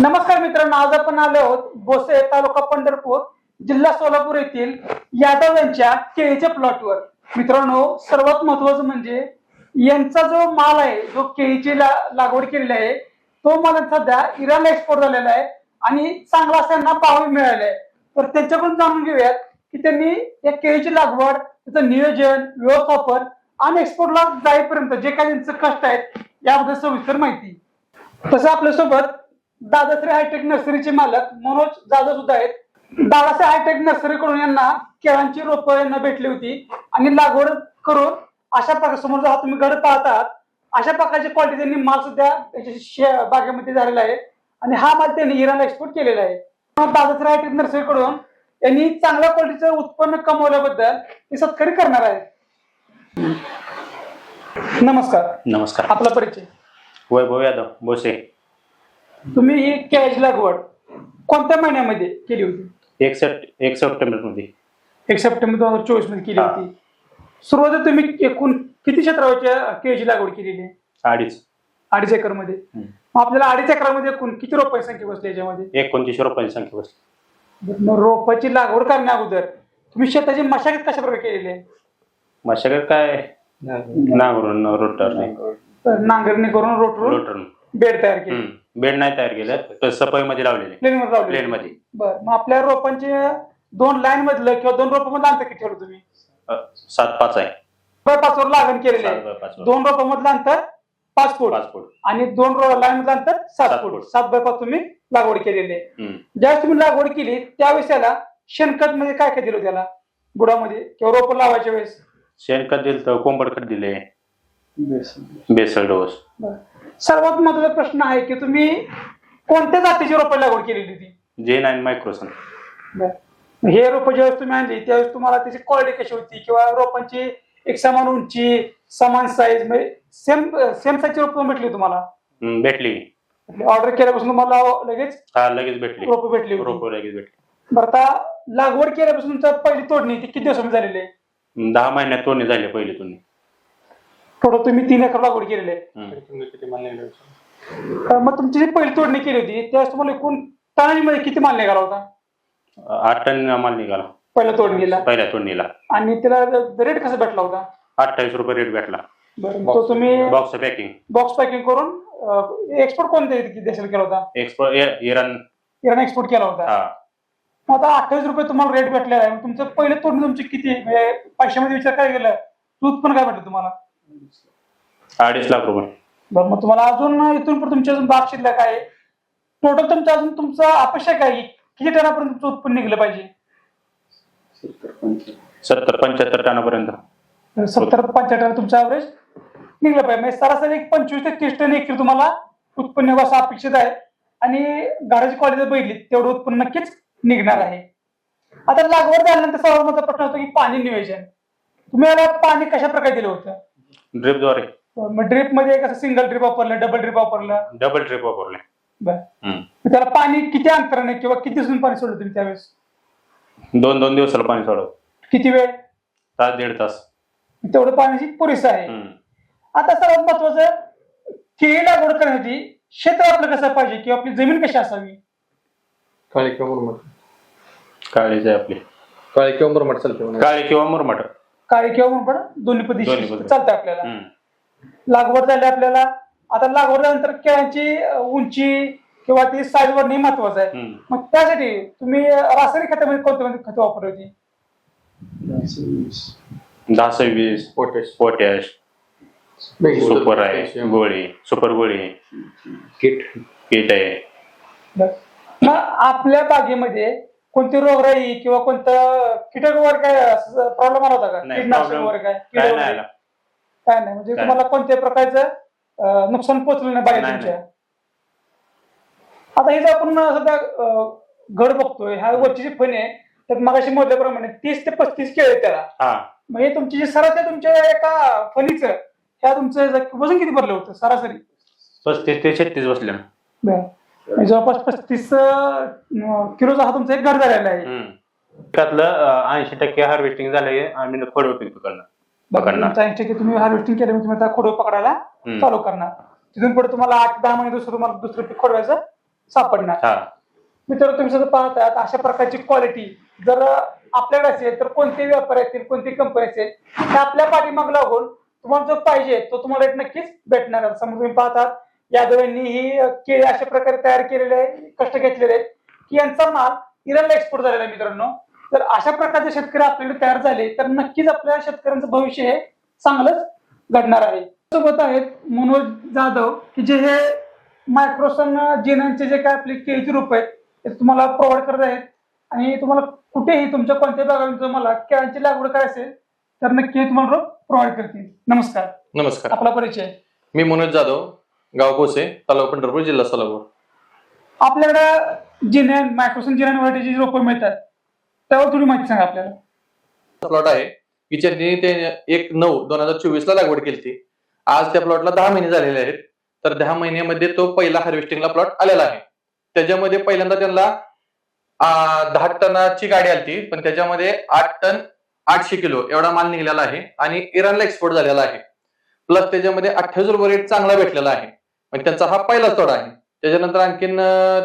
नमस्कार मित्रांनो आज आपण आलो आहोत भोसे तालुका पंढरपूर जिल्हा सोलापूर येथील यादव यांच्या केळीच्या प्लॉटवर मित्रांनो सर्वात महत्वाचं म्हणजे यांचा जो माल आहे जो केळीची ला- लागवड केलेली आहे तो माल सध्या इराणला एक्सपोर्ट झालेला आहे आणि चांगला असं त्यांना पाहावी मिळाला आहे. तर त्यांच्याकडून जाणून घेऊयात की त्यांनी या केळीची लागवड त्याचं नियोजन व्यवस्थापन आणि एक्सपोर्टला जाईपर्यंत जे काही त्यांचं कष्ट आहेत याबद्दल सविस्तर माहिती. तसं आपल्यासोबत दादाश्री हायटेक नर्सरीचे मालक मनोज जाधव सुद्धा आहेत. दादाश्री हायटेक नर्सरी कडून यांना केळांची रोपं यांना भेटली होती. आणि लागवड करून अशा प्रकारे समोर जेव्हा तुम्ही घड पाहतात अशा प्रकारची क्वालिटी त्यांनी माल सुद्धा बागेमध्ये झालेला आहे. आणि हा माल त्यांनी इराणला एक्सपोर्ट केलेला आहे. दादाश्री हायटेक नर्सरी कडून यांनी चांगल्या क्वालिटीचं उत्पन्न कमवल्याबद्दल ते सत्कारी करणार आहेत. नमस्कार. नमस्कार. आपला परिचय. वैभव यादव बोसे तुम्ही ही केळ्याची लागवड कोणत्या महिन्यामध्ये केली होती? एक सेप्ट एक सप्टेंबरमध्ये एक सप्टेंबर दोन हजार चोवीसमध्ये केली हा. होती. सुरुवातीला तुम्ही एकूण किती क्षेत्रावरच्या केळीची लागवड केलेली आहे? अडीच. अडीच एकरमध्ये हम्म. आपल्याला अडीच एकरामध्ये एकूण किती रोपांची संख्या बसली याच्यामध्ये? एकोणतीसशे रुपयांची संख्या बसली. मग रोपाची लागवड करण्या अगोदर तुम्ही शेताची मशागत कशा प्रकारे केलेली आहे? माझ्याकडे काय? नांगरून. रोटर नाही तर नांगरणी करून रोटरून रोटर बेड तयार केली. बेड नाही तयार केलं तर सफाई मध्ये लावलेले. प्लेन मध्ये लावली प्लेन मध्ये बरं मग आपल्या रोपांचे दोन लाईन मधलं किंवा दोन रोपांमधलं अंतर किती ठेवलं तुम्ही? अ, सात पाच आहे. बाय पाचवर लागण केलेली सात आहे बाय पाच वर. दोन रोपांमधलं अंतर पाच फूट. पाच फूट. आणि दोन लाईन मधलं अंतर सात सात फूट. फूट. सात बाय पाच तुम्ही लागवड केलेली आहे. हम्म. ज्यावेळेस तुम्ही लागवड केली त्यावेळेस त्याला शेणखत मध्ये काय काय दिलं त्याला? बुडामध्ये किंवा रोप लावायच्या वेळेस? शेणखत दिलं तर कोंबड खत दिले. Basal dose. सर्वात महत्त्वाचा प्रश्न आहे की तुम्ही कोणत्या जातीची रोपं लागवड केलेली होती? जे नाईन मायक्रोसन. हे रोप ज्यावेळेस तुम्ही आणली त्यावेळेस तुम्हाला त्याची क्वालिटी कशी होती? किंवा रोपांची एक समान उंची समान साईज म्हणजे सेम सेम साईजची रोपं भेटली तुम्हाला? हम्म, भेटली. ऑर्डर केल्यापासून तुम्हाला लगेच हा लगेच भेटली. रोपं भेटली होती. रोप लगेच भेटली. बरं आता लागवड केल्यापासून तुमचा पहिली तोडणी ती किती दिवसामध्ये झालेली आहे? हम्म, दहा महिन्यात तोडणी झाली पहिली तुम्ही थोडं तुम्ही तीन एकर लागवड केलेली आहे. हम्म. मग तुमची जी पहिली तोडणी केली होती त्यावेळेस तुम्हाला एकूण टनांमध्ये किती माल निघाला होता? आठ टन माल निघाला. पहिल्या तोडणीला. पहिल्या तोडणीला. आणि त्याला रेट कसा भेटला होता? अठ्ठावीस रुपये रेट भेटला. बरं तो तुम्ही बॉक्स पॅकिंग बॉक्स पॅकिंग करून एक्सपोर्ट कोणत्या देशाला केला होता? एक्सपोर्ट इराण इराण एक्सपोर्ट केला होता. हा. मग आता अठ्ठावीस रुपये तुम्हाला रेट भेटलेला आहे. मग तुमचं पहिलं तोडणी तुमची किती म्हणजे पैशामध्ये विचार काय केला तू उत्पन्न काय भेटलं तुम्हाला? अडीच लाख रुपये. बरं मग तुम्हाला अजून इथून पुढे तुमची अजून बाग शिल्लक आहे. टोटल तुमचं अजून तुमचं अपेक्षा काय आहे? किती टनापर्यंत तुमचं उत्पन्न निघलं पाहिजे? सत्तर पंच्याहत्तर टनापर्यंत. सत्तर पंच्याहत्तर तुमचं ॲव्हरेज निघलं पाहिजे. म्हणजे सरासरी एक पंचवीस ते तीस टन एकरी तुम्हाला उत्पन्न असं अपेक्षित आहे. आणि गाडाची क्वालिटी बघितली तेवढं उत्पन्न नक्कीच निघणार आहे. आता लागवड झाल्यानंतर सर्वात मोठा प्रश्न होतो की पाणी नियोजन. तुम्ही याला पाणी कशा प्रकारे दिलं होतं? ड्रिपद्वारे मग ड्रिपमध्ये कसं सिंगल ड्रिप वापरलं डबल ड्रिप वापरलं? डबल ड्रिप वापरले. बरं. हम्म. मग त्याला पाणी किती अंतराने किंवा किती दिवसांनी पाणी सोडलं तुम्ही त्यावेळेस? दोन दोन दिवसाला पाणी सोडव किती वेळ? तास दीड तास. तेवढं पाण्याची पुरेसं आहे. हम्म. आता सर्वात महत्वाचं केळी लागवड करण्यासाठी क्षेत्र आपलं कसं पाहिजे किंवा आपली जमीन कशी असावी? काळी किंवा मुरमाड काळीच आहे आपली. काळी किंवा मुरमाड चालते. काळी किंवा मुरमाट. काळी किंवा मुरमाड दोन्ही दोन्ही पद्धती पद्धती. चालतं आपल्याला हम्म. लागवड झाली आपल्याला आता लागवड झाल्यानंतर केळांची अं, उंची किंवा ती साईज वरणी महत्वाचं आहे हम्म. मग त्यासाठी तुम्ही रासायनिक खतामध्ये कोणते कोणते खतं वापरली होती दहा सव्वीस पोटॅश पोटॅश सुपर आहे गोळी सुपर गोळी किट पीठ आहे. मग आपल्या बागेमध्ये कोणती रोगराई किंवा कोणतं कीटक वर काय प्रॉब्लेम आला होता का? नाही, कीटनाशक problem वर काय? कीड काय वगैरे? नाही आला. काय नाही? म्हणजे काय तुम्हाला कोणत्याही प्रकारचं अं, नुकसान पोहोचलं नाही नाही, तुमच्या? आता हे जर आपण सध्या अं, घड बघतोय ह्या वरची जी फणी आहे त्यात मगाशी मोजल्याप्रमाणे तीस ते पस्तीस केळ आहेत त्याला. हा. म्हणजे तुमची जी सरासरी तुमच्या एका फणीचं ह्या तुमचं वजन किती भरलं होतं सरासरी? पस्तीस ते छत्तीस बसले. बरं. जवळपास पस्तीस किलोचा हा तुमचा एक घड झालेला आहे. त्यातलं ऐंशी टक्के हार्वेस्टिंग झालंय आम्ही खोड पीक पकडणार ऐंशी टक्के तुम्ही हार्वेस्टिंग केलं म्हणजे तुम्ही आता खोडवे पकडायला. चालू करणार तिथून पुढे तुम्हाला आठ दहा महिने दुसरं तुम्हाला दुसरं पीक खोडवायचं सापडणार हा मित्रांनो तुम्ही सुद्धा पाहतात अशा प्रकारची क्वालिटी जर आपल्याकडे असेल तर कोणते व्यापारी असतील कोणती कंपनी असेल ते आपल्या पाठीमाग लागून तुम्हाला जो पाहिजे तो तुम्हाला एक नक्कीच भेटणार. समोर तुम्ही पाहतात यादव यांनी ही केळी अशा प्रकारे तयार केलेले आहे कष्ट घेतलेले आहेत. की यांचा माल इराणला एक्सपोर्ट झालेला आहे मित्रांनो. तर अशा प्रकारचे शेतकरी आपल्याकडे तयार झाले तर नक्कीच आपल्या शेतकऱ्यांचं भविष्य हे चांगलंच घडणार आहे. सोबत आहेत मनोज जाधव की जे हे मायक्रोसन जिनांचे जे काय आपले केळीचे रूप आहेत ते तुम्हाला प्रोव्हाइड करत आहेत. आणि तुम्हाला कुठेही तुमच्या कोणत्याही भागात तुम्हाला केळांची लागवड करायची असेल तर नक्की तुम्हाला रोप प्रोव्हाइड करतील. नमस्कार. नमस्कार. आपला परिचय. मी मनोज जाधव गाव कोसे? तालुका पंढरपूर जिल्हा सोलापूर. आपल्याकडे जिनेन मायक्रोसन जिनेन व्हरायटीची जी रोपं मिळतात त्यावर थोडी माहिती सांगा आपल्याला. प्लॉट आहे की ज्यांनी ते एक नऊ दोन हजार चोवीस ला लागवड केली होती. आज त्या प्लॉटला दहा महिने झालेले आहेत. तर दहा महिन्यामध्ये तो पहिला हार्वेस्टिंगला प्लॉट आलेला आहे. त्याच्यामध्ये पहिल्यांदा त्यांना आ, दहा टनाची गाडी आलती पण त्याच्यामध्ये आठ टन आठशे किलो एवढा माल निघालेला आहे आणि इराणला एक्सपोर्ट झालेला आहे. प्लस त्याच्यामध्ये अठ्ठावीस रुपये रेट चांगला भेटलेला आहे. म्हणजे त्यांचा हा पहिला तोडा आहे. त्याच्यानंतर आणखीन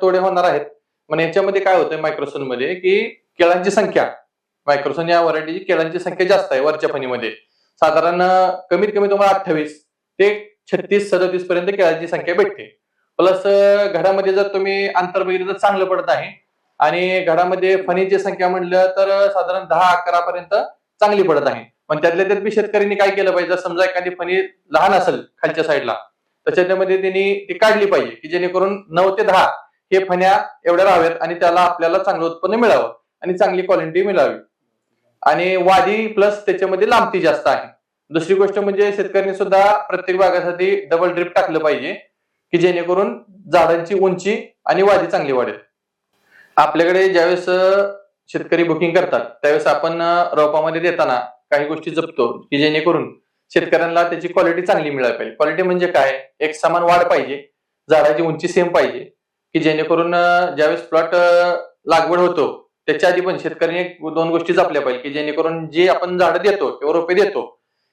तोडे होणार आहेत. पण याच्यामध्ये काय होतंय मायक्रोसोनमध्ये की केळांची संख्या. मायक्रोसोन या व्हरायटीची केळांची संख्या जास्त आहे वरच्या फणीमध्ये. साधारण कमीत कमी तुम्हाला अठ्ठावीस ते छत्तीस सदतीस पर्यंत केळांची संख्या भेटते. प्लस घडामध्ये जर तुम्ही अंतर बघितलं तर चांगलं पडत आहे आणि घडामध्ये फणीची संख्या म्हणलं तर साधारण दहा अकरा पर्यंत चांगली पडत आहे. पण त्यातल्या त्यात बी शेतकऱ्यांनी काय केलं पाहिजे? समजा एखादी फणी लहान असेल खालच्या साईडला त्याच्यामध्ये त्यांनी ती काढली पाहिजे की जेणेकरून नऊ ते दहा हे फण्या एवढ्या राहाव्यात आणि त्याला आपल्याला चांगलं उत्पन्न मिळावं आणि चांगली क्वालिटी मिळावी. आणि वादी प्लस त्याच्यामध्ये लांबती जास्त आहे. दुसरी गोष्ट म्हणजे शेतकऱ्यांनी सुद्धा प्रत्येक भागासाठी डबल ड्रिप टाकलं पाहिजे की जेणेकरून झाडांची उंची आणि वादी चांगली वाढेल. आपल्याकडे ज्यावेळेस शेतकरी बुकिंग करतात त्यावेळेस आपण रोपामध्ये देताना काही गोष्टी जपतो की जेणेकरून शेतकऱ्यांना त्याची क्वालिटी चांगली मिळाली पाहिजे. क्वालिटी म्हणजे काय? एक समान वाढ पाहिजे. झाडाची उंची सेम पाहिजे. की जेणेकरून ज्यावेळेस प्लॉट लागवड होतो त्याच्या आधी पण शेतकऱ्यांनी दोन गोष्टी जपल्या पाहिजे. की जेणेकरून जे आपण झाडं देतो किंवा रोपे देतो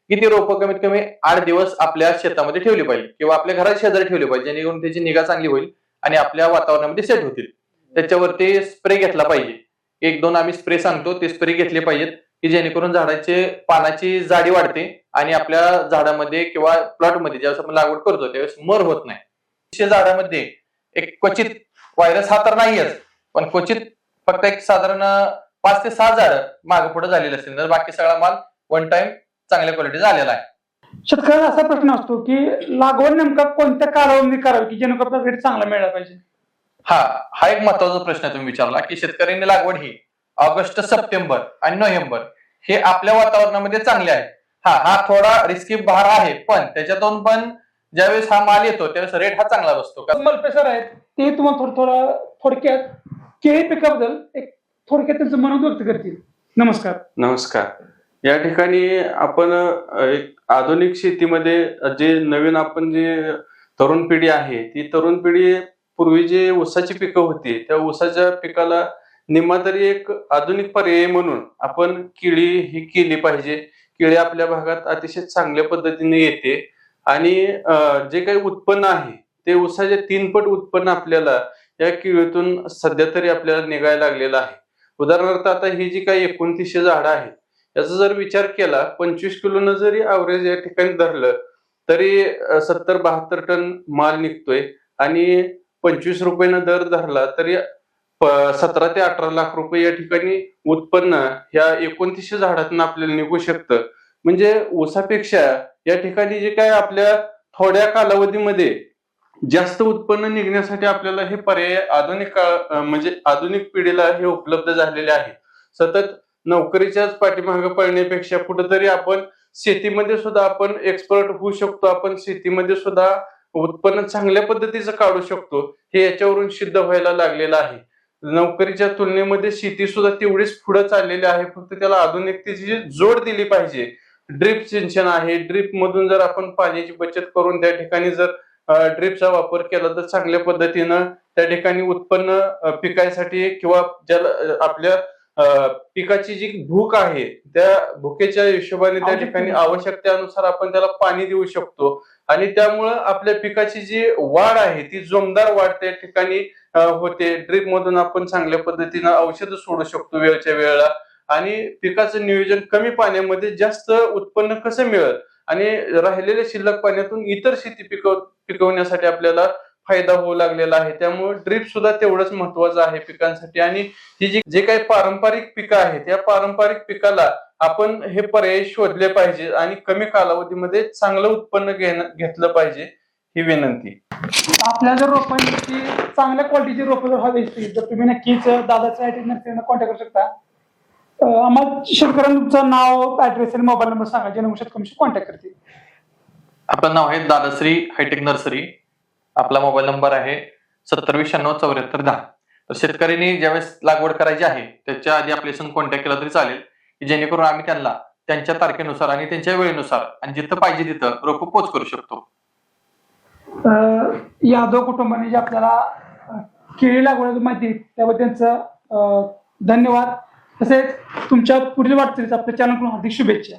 की ती रोपं कमीत कमी आठ दिवस आपल्या शेतामध्ये ठेवली पाहिजे किंवा आपल्या घरात शेजारी ठेवली पाहिजे जेणेकरून त्याची निगा चांगली होईल आणि आपल्या वातावरणामध्ये सेट होतील. त्याच्यावरती स्प्रे घेतला पाहिजे. एक दोन आम्ही स्प्रे सांगतो ते स्प्रे घेतले पाहिजेत. की जेणेकरून झाडाचे पानाची जाडी वाढते आणि आपल्या झाडामध्ये किंवा प्लॉटमध्ये ज्यावेळेस आपण लागवड करतो त्यावेळेस मर होत नाही. झाडामध्ये एक क्वचित व्हायरस हा तर नाहीच पण क्वचित फक्त एक साधारण पाच ते सहा झाड मागे पुढे झालेले असतील. तर बाकी सगळा माल वन टाइम चांगल्या क्वालिटी झालेला आहे. शेतकऱ्याला असा प्रश्न असतो की लागवड नेमका कोणत्या कालावधी करावी की जेणेकरून रेट चांगला मिळाला पाहिजे? हा हा एक महत्त्वाचा प्रश्न तुम्ही विचारला की शेतकऱ्यांनी लागवड ही ऑगस्ट सप्टेंबर आणि नोव्हेंबर हे आपल्या वातावरणामध्ये चांगले आहे हा हा थोडा रिस्की भार आहे पण त्याच्यातून पण ज्यावेळेस हा माल येतो त्यावेळेस रेट हा चांगला बसतो. का- मल्पेसर आहेत ते तुम्हाला थोडं थोडं थोडक्यात केळी पिकाबद्दल एक थोडक्यात त्यांचं मनोगत व्यक्त करतील. नमस्कार. नमस्कार. या ठिकाणी आपण एक आधुनिक शेतीमध्ये जे नवीन आपण जे तरुण पिढी आहे ती तरुण पिढी पूर्वी जे ऊसाची पिकं होती त्या ऊसाच्या पिकाला निम्मा तरी एक आधुनिक पर्याय म्हणून आपण केळी ही केली पाहिजे. केळी आपल्या भागात अतिशय चांगल्या पद्धतीने येते. आणि जे काही उत्पन्न आहे ते उसाचे तीन पट उत्पन्न आपल्याला या केळीतून सध्या तरी आपल्याला निघायला लागलेलं आहे. उदाहरणार्थ आता ही जी काही एकोणतीसशे झाडं आहेत याचा जर विचार केला पंचवीस किलोनं जरी अवरेज या ठिकाणी धरलं तरी सत्तर बहात्तर टन माल निघतोय. आणि पंचवीस रुपयानं दर धरला तरी सतरा ते अठरा लाख रुपये या ठिकाणी उत्पन्न ह्या एकोणतीसशे झाडातून आपल्याला निघू शकतं. म्हणजे ऊसापेक्षा या ठिकाणी जे काय आपल्या थोड्या कालावधीमध्ये जास्त उत्पन्न निघण्यासाठी आपल्याला हे पर्याय आधुनिक काळ म्हणजे आधुनिक पिढीला हे उपलब्ध झालेले आहे. सतत नोकरीच्याच पाठीमागे पळण्यापेक्षा कुठेतरी आपण शेतीमध्ये सुद्धा आपण एक्सपर्ट होऊ शकतो. आपण शेतीमध्ये सुद्धा उत्पन्न चांगल्या पद्धतीचं काढू शकतो. हे याच्यावरून सिद्ध व्हायला लागलेलं आहे. नोकरीच्या तुलनेमध्ये शेती सुद्धा तेवढीच पुढे चाललेली आहे. फक्त त्याला आधुनिकतेची जोड दिली पाहिजे. ड्रिप सिंचन आहे. ड्रिप मधून जर आपण पाण्याची बचत करून त्या ठिकाणी जर ड्रिपचा वापर केला तर चांगल्या पद्धतीनं त्या ठिकाणी उत्पन्न पिकायसाठी किंवा ज्याला आपल्या पिकाची जी भूक आहे त्या भुकेच्या हिशोबाने त्या ठिकाणी आवश्यकतेनुसार आपण त्याला पाणी देऊ शकतो. आणि त्यामुळं आपल्या पिकाची जी वाढ आहे ती जोमदार वाढ त्या ठिकाणी होते. ड्रीप मधून आपण चांगल्या पद्धतीनं औषध सोडू शकतो वेळच्या वेळेला. आणि पिकाचं नियोजन कमी पाण्यामध्ये जास्त उत्पन्न कसं मिळेल? आणि राहिलेल्या शिल्लक पाण्यातून इतर शेती पिकव पिकवण्यासाठी आपल्याला फायदा होऊ लागलेला आहे. त्यामुळे ड्रीप सुद्धा तेवढंच महत्वाचं आहे पिकांसाठी. आणि ही जी जे काही पारंपरिक पिकं आहेत या पारंपरिक पिकाला आपण हे पर्याय शोधले पाहिजे. आणि कमी कालावधीमध्ये चांगलं उत्पन्न घेणं घेतलं पाहिजे. ही विनंती. आपल्या जर रोपांची चांगल्या क्वालिटीची रोपं जर हवी असतील तर तुम्ही नक्कीच दादाच्या नर्सरीनं कॉन्टॅक्ट करू शकता. अं, आम्हाला शेतकऱ्यांना तुमचं नाव ऍड्रेस आणि मोबाईल नंबर सांगा जेणेकरून शेतकऱ्यांशी कॉन्टॅक्ट करतील. आपलं नाव आहे दादाश्री हायटेक नर्सरी. आपला मोबाईल नंबर आहे सत्तर शहाण्णव चौऱ्याहत्तर दहा. तर शेतकऱ्यांनी ज्यावेळेस लागवड करायची आहे त्याच्या आधी आपल्याशी कॉन्टॅक्ट केला तरी चालेल की जेणेकरून आम्ही त्यांना त्यांच्या तारखेनुसार आणि त्यांच्या वेळेनुसार आणि जिथं पाहिजे तिथं रोप पोच करू शकतो. यादव कुटुंबाने जे आपल्याला केळी लागवण्याची माहिती दिली, त्याबद्दल त्यांचं धन्यवाद. तसेच तुमच्या पुढील वाटचालीस आपल्या चॅनलकडून हार्दिक शुभेच्छा.